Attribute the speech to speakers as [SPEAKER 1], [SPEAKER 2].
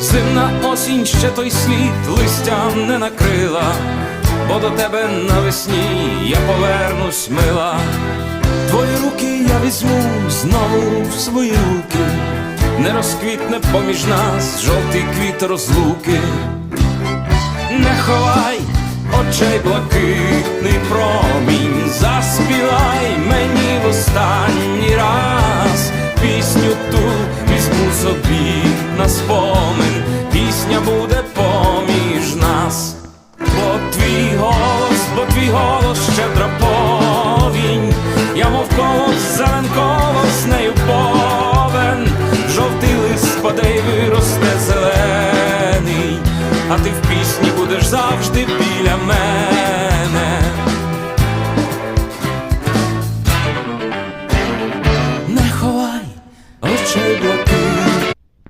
[SPEAKER 1] Зимна осінь ще той слід листям не накрила, бо до тебе навесні я повернусь мила. Твої руки я візьму знову в свої руки, не розквітне поміж нас жовтий квіт розлуки. Не ховай очей блакитний промінь, світ на спомин, пісня буде поміж нас, бо твій голос, бо твій голос щедра повінь, я мов колос, зеленколо з нею повен, жовтий лист спаде й виросте зелений, а ти в пісні будеш завжди біля мене. Не ховай очей.